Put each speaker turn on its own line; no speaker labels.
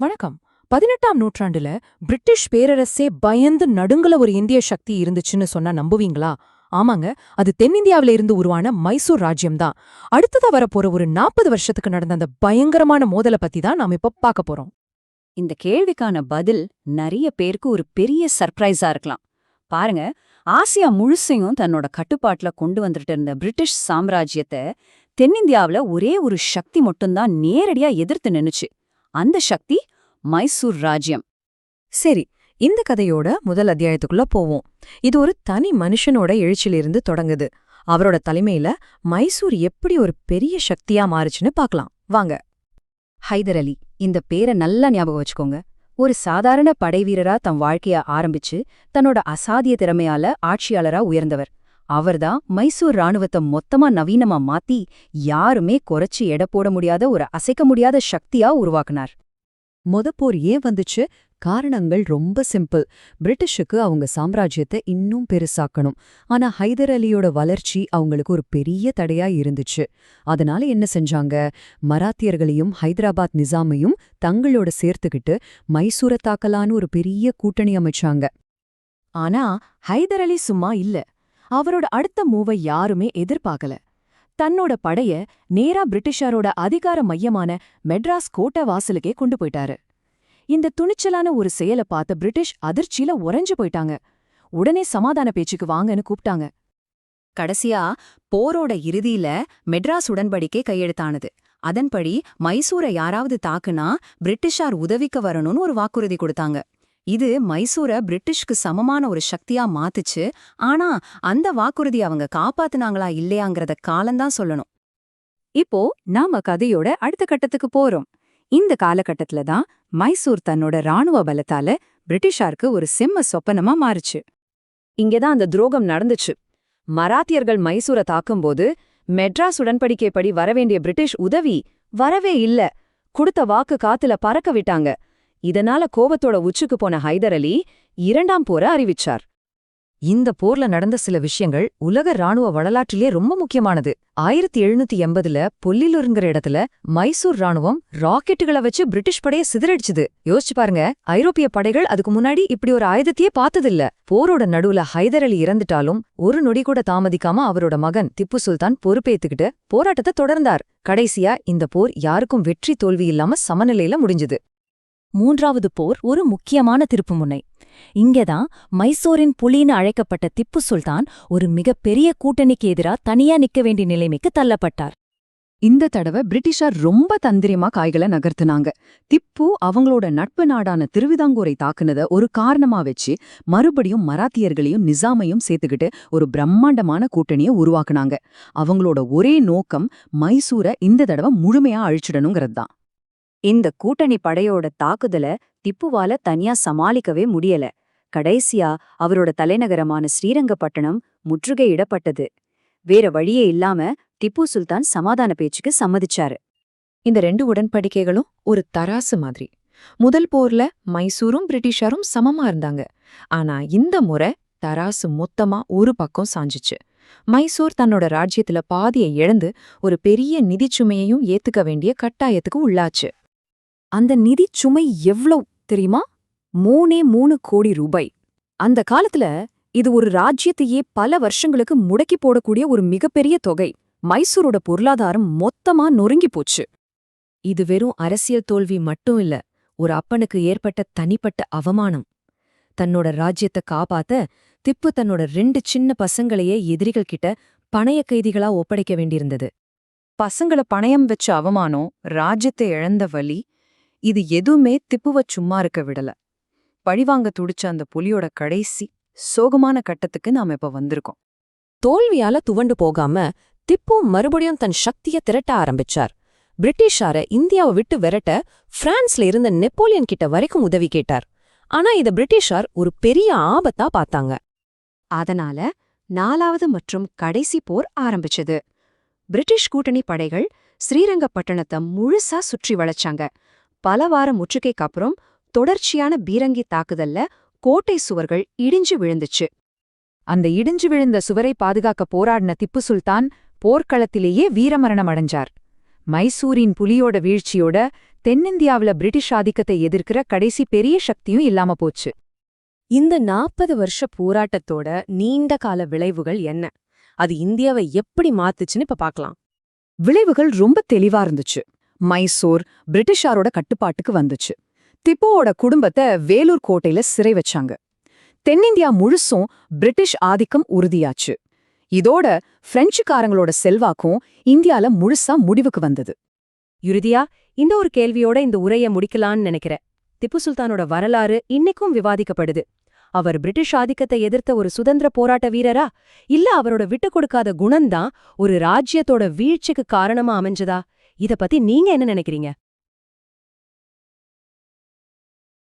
வணக்கம். பதினெட்டாம் நூற்றாண்டுல பிரிட்டிஷ் பேரரசே பயந்து நடுங்கல ஒரு இந்திய சக்தி இருந்துச்சுன்னு சொன்னா நம்புவீங்களா? ஆமாங்க. அது தென்னிந்தியாவில இருந்து உருவான மைசூர் ராஜ்யம்தான். அடுத்ததா வரப்போற ஒரு நாற்பது வருஷத்துக்கு நடந்த அந்த பயங்கரமான மோதலை பத்தி தான் நாம இப்ப பார்க்க போறோம்.
இந்த கேள்விக்கான பதில் நிறைய பேருக்கு ஒரு பெரிய சர்ப்ரைஸா இருக்கலாம். பாருங்க ஆசியா முழுசையும் தன்னோட கட்டுப்பாட்டுல கொண்டு வந்துட்டு இருந்த பிரிட்டிஷ் சாம்ராஜ்யத்தை தென்னிந்தியாவுல ஒரே ஒரு சக்தி மட்டும்தான் நேரடியா எதிர்த்து நின்னுச்சு. அந்த சக்தி மைசூர் ராஜ்யம்.
சரி இந்த கதையோட முதல் அத்தியாயத்துக்குள்ள போவோம். இது ஒரு தனி மனுஷனோட எழுச்சியிலிருந்து தொடங்குது. அவரோட தலைமையில மைசூர் எப்படி ஒரு பெரிய சக்தியா மாறுச்சுன்னு பார்க்கலாம். வாங்க.
ஹைதர் அலி இந்த பேரை நல்லா ஞாபகம் வச்சுக்கோங்க. ஒரு சாதாரண படைவீரரா தம் வாழ்க்கைய ஆரம்பிச்சு தன்னோட அசாதிய திறமையால ஆட்சியாளரா உயர்ந்தவர். அவர்தான் மைசூர் ராணுவத்தை மொத்தமா நவீனமா மாத்தி யாருமே குறைச்சு எடை போட முடியாத ஒரு அசைக்க முடியாத சக்தியா உருவாக்குனார்.
மொதப்போர் ஏன் வந்துச்சு? காரணங்கள் ரொம்ப சிம்பிள். பிரிட்டிஷுக்கு அவங்க சாம்ராஜ்யத்தை இன்னும் பெருசாக்கணும். ஆனா ஹைதர் அலியோட வளர்ச்சி அவங்களுக்கு ஒரு பெரிய தடையா இருந்துச்சு. அதனால என்ன செஞ்சாங்க? மராத்தியர்களையும் ஹைதராபாத் நிசாமையும் தங்களோட சேர்த்துக்கிட்டு மைசூரை தாக்கலான்னு ஒரு பெரிய கூட்டணி அமைச்சாங்க.
ஆனா ஹைதர் அலி சும்மா இல்ல. அவரோட அடுத்த மூவை யாருமே எதிர்பார்க்கல. தன்னோட படைய நேரா பிரிட்டிஷாரோட அதிகார மையமான மெட்ராஸ் கோட்டை வாசலுக்கே கொண்டு போயிட்டாரு. இந்த துணிச்சலான ஒரு செயலை பார்த்த பிரிட்டிஷ் அதிர்ச்சியில உறைஞ்சு போயிட்டாங்க. உடனே சமாதான பேச்சுக்கு வாங்கன்னு கூப்பிட்டாங்க.
கடைசியா போரோட இறுதியில மெட்ராஸ் உடன்படிக்கை கையெழுத்தானது. அதன்படி மைசூரை யாராவது தாக்குனா பிரிட்டிஷார் உதவிக்கு வரணும்னு ஒரு வாக்குறுதி கொடுத்தாங்க. இது மைசூரை பிரிட்டிஷ்க்கு சமமான ஒரு சக்தியா மாத்துச்சு. ஆனா அந்த வாக்குறுதி அவங்க காப்பாத்துனாங்களா இல்லையாங்கிறத காலம்தான் சொல்லணும். இப்போ நாம கதையோட அடுத்த கட்டத்துக்கு போறோம். இந்த காலகட்டத்துல தான் மைசூர் தன்னோட ராணுவ பலத்தால பிரிட்டிஷாருக்கு ஒரு செம்ம சொப்பனமா மாறுச்சு. இங்கதான் அந்த துரோகம் நடந்துச்சு. மராத்தியர்கள் மைசூரை தாக்கும்போது மெட்ராஸ் உடன்படிக்கைப்படி வரவேண்டிய பிரிட்டிஷ் உதவி வரவே இல்ல. கொடுத்த வாக்கு காத்துல பறக்க விட்டாங்க. இதனால கோபத்தோட உச்சுக்கு போன ஹைதர் அலி இரண்டாம் போர அறிவிச்சார்.
இந்த போர்ல நடந்த சில விஷயங்கள் உலக ராணுவ வரலாற்றிலே ரொம்ப முக்கியமானது. ஆயிரத்தி எழுநூத்தி எண்பதுல பொல்லிலுங்கிற இடத்துல மைசூர் ராணுவம் ராக்கெட்டுகளை வச்சு பிரிட்டிஷ் படைய சிதறடிச்சுது. யோசிச்சு பாருங்க ஐரோப்பிய படைகள் அதுக்கு முன்னாடி இப்படி ஒரு ஆயுதத்தையே பார்த்ததில்ல. போரோட நடுவுல ஹைதர் அலி இறந்துட்டாலும் ஒரு நொடி கூட தாமதிக்காம அவரோட மகன் திப்பு சுல்தான் பொறுப்பேத்துக்கிட்டு போராட்டத்தை தொடர்ந்தார். கடைசியா இந்த போர் யாருக்கும் வெற்றி தோல்வி இல்லாம சமநிலையில முடிஞ்சுது. மூன்றாவது போர் ஒரு முக்கியமான திருப்புமுனை. இங்கேதான் மைசூரின் புலின்னு அழைக்கப்பட்ட திப்பு சுல்தான் ஒரு மிகப்பெரிய கூட்டணிக்கு எதிரா தனியா நிக்க வேண்டிய நிலைமைக்கு தள்ளப்பட்டார்.
இந்த தடவை பிரிட்டிஷார் ரொம்ப தந்திரியமா காய்களை நகர்த்துனாங்க. திப்பு அவங்களோட நட்பு நாடான திருவிதாங்கூரை தாக்குனத ஒரு காரணமா வச்சு மறுபடியும் மராத்தியர்களையும் நிசாமையும் சேர்த்துக்கிட்டு ஒரு பிரம்மாண்டமான கூட்டணியை உருவாக்குனாங்க. அவங்களோட ஒரே நோக்கம் மைசூரை இந்த தடவை முழுமையா அழிச்சிடணுங்கிறது தான்
இந்த கூட்டணி படையோட தாக்குதல திப்புவால தனியா சமாளிக்கவே முடியல. கடைசியா அவரோட தலைநகரமான ஸ்ரீரங்கப்பட்டணம் முற்றுகையிடப்பட்டது வேற வழியே இல்லாம திப்பு சுல்தான் சமாதான பேச்சுக்கு சம்மதிச்சாரு.
இந்த ரெண்டு உடன்படிக்கைகளும் ஒரு தராசு மாதிரி. முதல் போர்ல மைசூரும் பிரிட்டிஷாரும் சமமா இருந்தாங்க. ஆனா இந்த முறை தராசு மொத்தமா ஒரு பக்கம் சாஞ்சிச்சு. மைசூர் தன்னோட ராஜ்யத்துல பாதியை இழந்து ஒரு பெரிய நிதிச்சுமையையும் ஏத்துக்க வேண்டிய கட்டாயத்துக்கு உள்ளாச்சு. அந்த நிதி சுமை எவ்வளவு தெரியுமா? மூணே மூணு கோடி ரூபாய். அந்த காலத்துல இது ஒரு ராஜ்யத்தையே பல வருஷங்களுக்கு முடக்கி போடக்கூடிய ஒரு மிகப்பெரிய தொகை. மைசூரோட பொருளாதாரம் மொத்தமா நொறுங்கி போச்சு. இது வெறும் அரசியல் தோல்வி மட்டும் இல்ல ஒரு அப்பனுக்கு ஏற்பட்ட தனிப்பட்ட அவமானம். தன்னோட ராஜ்யத்தை காப்பாத்த திப்பு தன்னோட ரெண்டு சின்ன பசங்களையே எதிரிகள் கிட்ட பணைய கைதிகளா ஒப்படைக்க வேண்டியிருந்தது. பசங்கள பணயம் வச்ச அவமானம் ராஜ்யத்தை இழந்த வலி இது எதுவுமே திப்புவ சும்மா இருக்க விடல. பழிவாங்க துடிச்ச அந்த புலியோட கடைசி சோகமான கட்டத்துக்கு நாம இப்ப வந்திருக்கோம். தோல்வியால துவண்டு போகாம திப்பு மறுபடியும் தன் சக்திய திரட்ட ஆரம்பிச்சார். பிரிட்டிஷார இந்தியாவை விட்டு விரட்ட பிரான்ஸ்ல இருந்த நெப்போலியன் கிட்ட வரைக்கும் உதவி கேட்டார். ஆனா இத பிரிட்டிஷார் ஒரு பெரிய ஆபத்தா பார்த்தாங்க.
அதனால நாலாவது மற்றும் கடைசி போர் ஆரம்பிச்சது. பிரிட்டிஷ் கூட்டணி படைகள் ஸ்ரீரங்கப்பட்டணத்தை முழுசா சுற்றி வளைச்சாங்க. பல வார முற்றுகைக்கு அப்புறம் தொடர்ச்சியான பீரங்கி தாக்குதல்ல கோட்டை சுவர்கள் இடிஞ்சு விழுந்துச்சு.
அந்த இடிஞ்சு விழுந்த சுவரை பாதுகாக்க போராடின திப்பு சுல்தான் போர்க்களத்திலேயே வீரமரணம் அடைஞ்சார். மைசூரின் புலியோட வீழ்ச்சியோட
தென்னிந்தியாவுல பிரிட்டிஷ் ஆதிக்கத்தை எதிர்க்கிற கடைசி பெரிய சக்தியும் இல்லாம போச்சு.
இந்த நாற்பது வருஷ போராட்டத்தோட நீண்ட கால விளைவுகள் என்ன? அது இந்தியாவை எப்படி மாத்துச்சுன்னு இப்ப பாக்கலாம்.
விளைவுகள் ரொம்ப தெளிவா இருந்துச்சு. மைசூர் பிரிட்டிஷாரோட கட்டுப்பாட்டுக்கு வந்துச்சு. திப்போவோட குடும்பத்தை வேலூர் கோட்டையில சிறை வச்சாங்க. தென்னிந்தியா முழுசும் பிரிட்டிஷ் ஆதிக்கம் உறுதியாச்சு. இதோட பிரெஞ்சுக்காரங்களோட செல்வாக்கும் இந்தியால முழுசா முடிவுக்கு வந்தது.
இறுதியா இந்த ஒரு கேள்வியோட இந்த உரைய முடிக்கலான்னு நினைக்கிறேன். திப்பு சுல்தானோட வரலாறு இன்னைக்கும் விவாதிக்கப்படுது. அவர் பிரிட்டிஷ் ஆதிக்கத்தை எதிர்த்த ஒரு சுதந்திர போராட்ட வீரரா? இல்ல அவரோட விட்டு கொடுக்காத குணம்தான் ஒரு ராஜ்யத்தோட வீழ்ச்சிக்கு காரணமா அமைஞ்சதா? இத பத்தி நீங்க என்ன நினைக்கிறீங்க?